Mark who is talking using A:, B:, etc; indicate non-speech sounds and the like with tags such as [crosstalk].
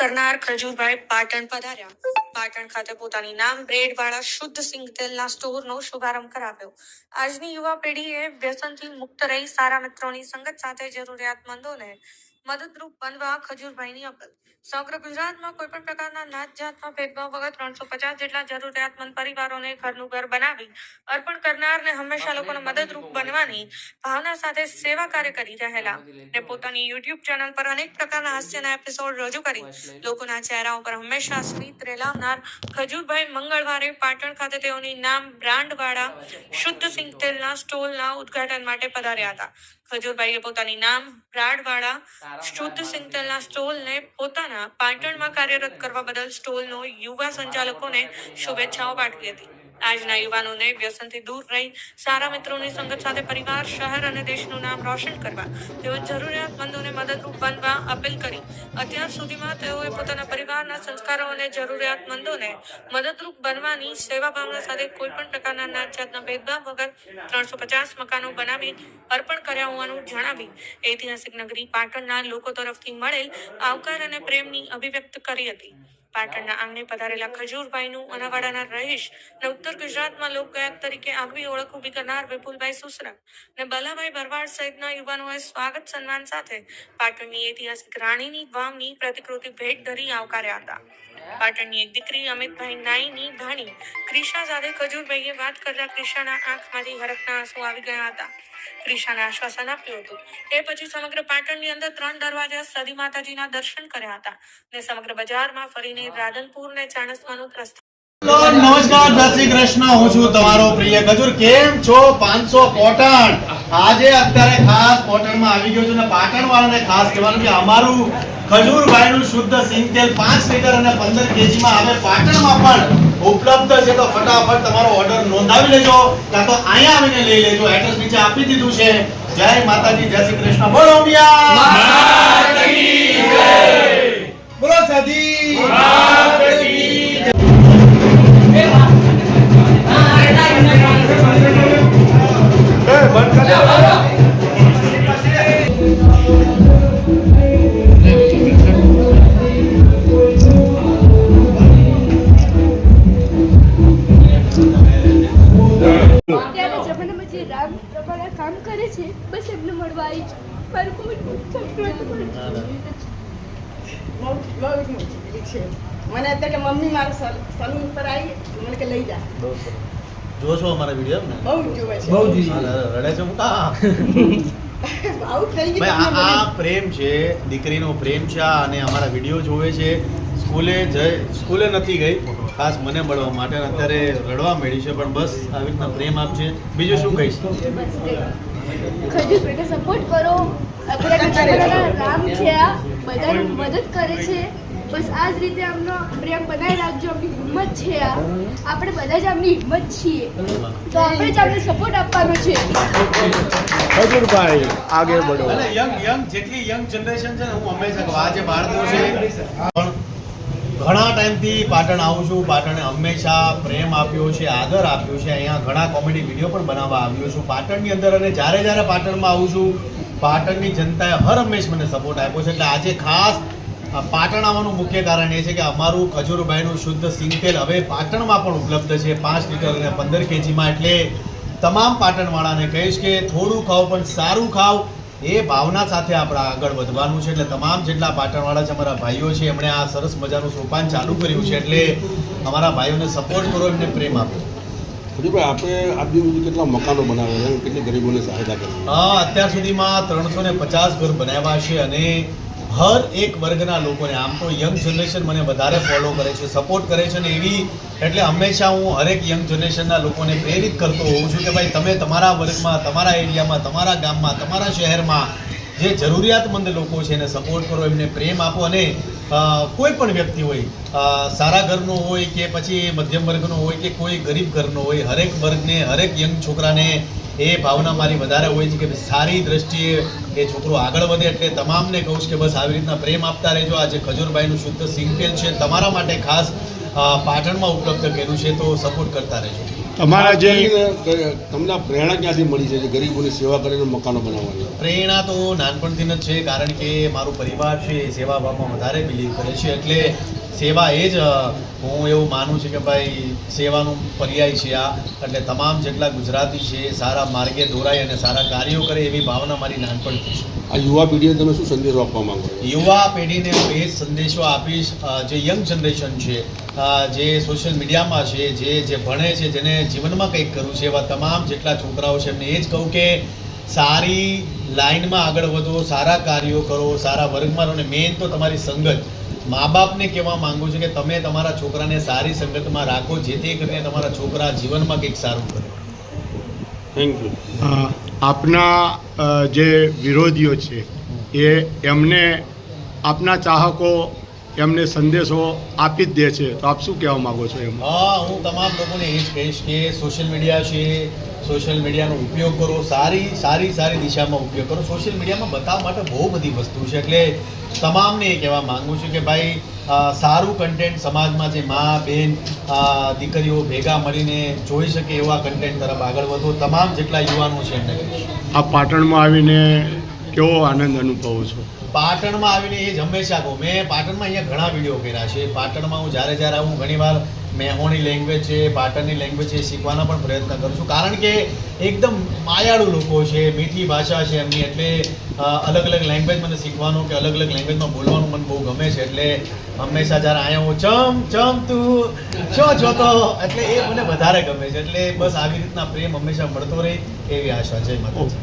A: કરનાર ખજૂરભાઈ પાટણ પધાર્યા. પાટણ ખાતે પોતાની નામ બ્રેડ વાળા શુદ્ધ સિંગ તેલના સ્ટોરનો શુભારંભ કરાવ્યો. આજની યુવા પેઢીએ વ્યસનથી મુક્ત રહી સારા મિત્રોની સંગત સાથે જરૂરિયાતમંદોને મદદરૂપ બનવા ખજૂરભાઈની અપીલ. સમગ્ર ગુજરાતમાં કોઈ પણ પ્રકારના નાત જાતમાં ભેદભાવ વગર ત્રણસો પચાસ જેટલા જરૂરિયાતમંદ પરિવારોને ઘરનું ઘર બનાવી અર્પણ કરનારને હંમેશા લોકોને મદદરૂપ બનવાની ભાવના સાથે સેવા કાર્ય કરી રહેલા. ને પોતાની યુટ્યુબ ચેનલ પર અનેક પ્રકારના હાસ્યના એપિસોડ રજૂ કરી. લોકોના ચહેરાઓ પર હંમેશા સ્મિત રેલાવનાર ખજૂરભાઈ મંગળવારે પાટણ ખાતે તેઓની નામ બ્રાન્ડ વાળા શુદ્ધ સિંગ તેલના સ્ટોલના ઉદ્ઘાટન માટે પધાર્યા હતા. ખજૂરભાઈએ પોતાની નામ બ્રાન્ડ વાળા શુદ્ધ સિંગ સ્ટોલને પોતાના પાટણમાં કાર્યરત કરવા બદલ સ્ટોલનો યુવા સંચાલકોને શુભેચ્છાઓ પાઠવી હતી. આજના યુવાનોને વ્યસનથી દૂર રહી સારા મિત્રોની સંગત સાથે પરિવાર, શહેર અને દેશનું નામ રોશન કરવા તેઓ જરૂરિયાતમંદોને મદદરૂપ બનવા અપીલ કરી. અત્યાર સુધીમાં તેઓએ પોતાના પરિવારના સંસ્કારો અને જરૂરિયાતમંદોને મદદરૂપ બનવાની સેવા ભાવના સાથે કોઈ પણ પ્રકારના નાત જાતના ભેદભાવ વગર ત્રણસો પચાસ મકાનો બનાવી અર્પણ કર્યા હોવાનું જણાવી ઐતિહાસિક નગરી પાટણના લોકો તરફથી મળેલ આવકાર અને પ્રેમની અભિવ્યક્ત કરી હતી. પાટણના આંગણે પધારેલા ખજૂરભાઈનું અનાવાડાના રહીશ અને ઉત્તર ગુજરાતમાં લોકગાયક તરીકે આગવી ઓળખ ઊભી કરનાર વિપુલભાઈ સુસરા અને બલાભાઈ ભરવાડ સહિતના યુવાનોએ સ્વાગત સન્માન સાથે પાટણની ઐતિહાસિક રાણીની વાવની પ્રતિકૃતિ ભેટ ધરી આવકાર્યા હતા. પાટણની એક દીકરી, અમિતભાઈ નાઈની ભાણી ક્રિશા સાથે ખજૂરભાઈએ વાત કરતા ક્રિશાના આંખમાંથી હરખના આંસુ આવી ગયા હતા. ક્રિશાને આશ્વાસન આપ્યું હતું. એ પછી સમગ્ર પાટણની અંદર ત્રણ દરવાજા સદી માતાજીના દર્શન કર્યા હતા ને સમગ્ર બજારમાં ફરીને રાધનપુર ને ચાણસ્માનું પ્રસ્થાન.
B: નમસ્કાર, જય શ્રી કૃષ્ણ. હું છું તમારો પ્રિય ખજૂર. કેમ છો? પાંચસો કોટણ આજે અત્યારે ખાસ કોટણમાં આવી ગયો છું ને પાટણ વાળાને ખાસ કહેવાનું કે અમારું ખજૂરભાઈનું શુદ્ધ સિંગ તેલ પાંચ લીટર અને પંદર કેજીમાં હવે પાટણમાં પણ ઉપલબ્ધ છે. તો ફટાફટ તમારો ઓર્ડર નોંધાવી લેજો. કાં તો અહીંયા આવીને લઈ લેજો. એડ્રેસ નીચે આપી દીધું છે. જય માતાજી, જય શ્રી કૃષ્ણ. બોલો મિયા.
C: કામ કરે છે બસ એમને મળવા આવી છું. મારું કોઈ
D: જ મને. અત્યારે કે મમ્મી મારું સલૂન ઉપર આવી મને કે લઈ જા.
B: જો છો અમારા વીડિયો ને
D: બહુ જોવે છે.
B: બહુ રડે છે મોટા
D: આવું [laughs] થઈ ગયું
B: ભાઈ આ પ્રેમ છે દીકરીનો પ્રેમ છે અને અમારા વીડિયો જોવે છે. સ્કૂલે જઈ સ્કૂલે નથી ગઈ. ખાસ મને મળવા માટે અત્યારે રડવા મળી છે પણ બસ આવી રીતના પ્રેમ આપશે બીજું શું કહીશ?
C: ખજૂર સપોર્ટ કરો. રામ છે આ. બધાને મદદ કરે છે. બસ આ જ રીતે આમનો પ્રેમ બનાવી રાખજો. આપણી હિંમત છે આ. આપણે બધા જ આમની હિંમત છીએ. તો આપણે જ આમને સપોર્ટ આપવાનો છે.
E: ખજૂરભાઈ આગે બઢો.
B: અને યંગ યંગ જેટલી યંગ જનરેશન છે હું હંમેશા કહું આ બાળકો છે પણ ઘણા ટાઈમથી પાટણ આવું છું. પાટણે હંમેશા પ્રેમ આપ્યો છે, આદર આપ્યો છે. અહીંયા ઘણા કોમેડી વીડિયો પણ બનાવવા આવ્યો છું. પાટણની અંદર અને જ્યારે જ્યારે પાટણમાં આવું છું, પાટણની જનતાએ હર હંમેશ મને સપોર્ટ આપ્યો છે. એટલે આજે ખાસ પાટણ આવવાનું મુખ્ય કારણ એ છે કે અમારું ખજૂરભાઈનું શુદ્ધ સિંગતેલ હવે પાટણમાં પણ ઉપલબ્ધ છે. પાંચ લીટર અને પંદર કેજીમાં. એટલે તમામ પાટણવાળાને કહીશ કે થોડું ખાઓ પણ સારું ખાઓ. એ ભાવના સાથે આપણે આગળ વધવાનું છે. એટલે તમામ જેટલા પાટણવાળા છે અમારા ભાઈઓ છે એમણે આ સરસ મજાનું સોપાન ચાલુ કર્યું છે. એટલે અમારા ભાઈઓને સપોર્ટ કરો એમને પ્રેમ આપો.
E: ખજૂરભાઈ આપણે આજ સુધી કેટલા મકાનો બનાવ્યા કેટલી ગરીબોને સહાયતા કરી?
B: હા અત્યાર સુધીમાં ત્રણસો ને પચાસ ઘર બનાવ્યા છે અને હર એક વર્ગના લોકોને, આમ તો યંગ જનરેશન મને વધારે ફોલો કરે છે સપોર્ટ કરે છે ને એવી, એટલે હંમેશા હું હરેક યંગ જનરેશનના લોકોને પ્રેરિત કરતો હોઉં છું કે ભાઈ તમે તમારા વર્ગમાં, તમારા એરિયામાં, તમારા ગામમાં, તમારા શહેરમાં જે જરૂરિયાતમંદ લોકો છે એને સપોર્ટ કરો, એમને પ્રેમ આપો અને કોઈ પણ વ્યક્તિ હોય સારા ઘરનો હોય કે પછી મધ્યમ વર્ગનો હોય કે કોઈ ગરીબ ઘરનો હોય, હરેક વર્ગને, હરેક યંગ છોકરાને એ ભાવના મારી વધારે હોય છે કે સારી દ્રષ્ટિએ એ છોકરો આગળ વધે એટલે તમામને કહું છું કે બસ આવી રીતના પ્રેમ આપતા રહેજો. આજે ખજૂરભાઈનું શુદ્ધ સિંગતેલ છે. તમારા માટે ખાસ પાટણમાં ઉપલબ્ધ કર્યું છે તો સપોર્ટ કરતા રહેજો.
F: તમારા જે
E: તમને પ્રેરણા ક્યાંથી મળી છે જે ગરીબોની સેવા કરીને મકાનો બનાવવાની?
B: પ્રેરણા તો નાનપણથી જ છે કારણ કે મારું પરિવાર છે એ સેવા ભાવમાં વધારે બિલીવ કરે છે. એટલે સેવા એ જ હું એવું માનું છું કે ભાઈ સેવાનું પર્યાય છે આ. એટલે તમામ જેટલા ગુજરાતી છે એ સારા માર્ગે દોરાય અને સારા કાર્યો કરે એવી ભાવના મારી નાનપણથી છે.
E: આ યુવા પેઢીને તમે શું સંદેશો આપવા માંગો
B: યુવા પેઢીને હું એ જ સંદેશો આપીશ જે યંગ જનરેશન છે જે સોશિયલ મીડિયામાં છે જે જે ભણે છે જેને જીવનમાં કંઈક કરવું છે એવા તમામ જેટલા છોકરાઓ છે એમને એ જ કહું કે સારી લાઈનમાં આગળ વધો સારા કાર્યો કરો સારા વર્ગમાં રહો અને મેઇન તો તમારી સંગત. મા બાપને કહેવા માંગુ છું કે તમે તમારા છોકરાને સારી સંગતમાં રાખો જેથી કરીને તમારા છોકરા જીવનમાં કંઈક સારું કરે.
E: થેન્ક યુ
F: આપના જે વિરોધીઓ છે એ એમને આપના ચાહકો એમને સંદેશો આપી જ દે છે. તો આપ શું કહેવા માગો છો એમ?
B: હા હું તમામ લોકોને એ જ કહીશ કે સોશિયલ મીડિયા છે સોશિયલ મીડિયાનો ઉપયોગ કરો સારી સારી સારી દિશામાં ઉપયોગ કરો. સોશિયલ મીડિયામાં બતાવવા માટે બહુ બધી વસ્તુ છે. એટલે તમામને એ કહેવા માંગુ છું કે ભાઈ સારું કન્ટેન્ટ સમાજમાં જે મા બેન દીકરીઓ ભેગા મળીને જોઈ શકે એવા કન્ટેન્ટ તરફ આગળ વધો. તમામ જેટલા યુવાનો છે એમને
F: આ પાટણમાં આવીને કેવો આનંદ અનુભવો છો?
B: પાટણમાં આવીને એ જ હંમેશા કહું મેં પાટણમાં અહીંયા ઘણા વીડિયો કર્યા છે. પાટણમાં હું જ્યારે જ્યારે આવું ઘણીવાર મેહોણી લેંગ્વેજ છે, પાટણની લેંગ્વેજ છે શીખવાના પણ પ્રયત્ન કરું છું. કારણ કે એકદમ માયાળુ લોકો છે, મીઠી ભાષા છે એમની. એટલે અલગ અલગ લેંગ્વેજ મને શીખવાનું કે અલગ અલગ લેંગ્વેજમાં બોલવાનું મને બહુ ગમે છે. એટલે હંમેશા જ્યારે અહીંયા હું ચમ ચમ તું, છો જોતો એટલે એ મને વધારે ગમે છે. એટલે બસ આવી રીતના પ્રેમ હંમેશા મળતો રહે એવી આશા છે
F: ઓકે.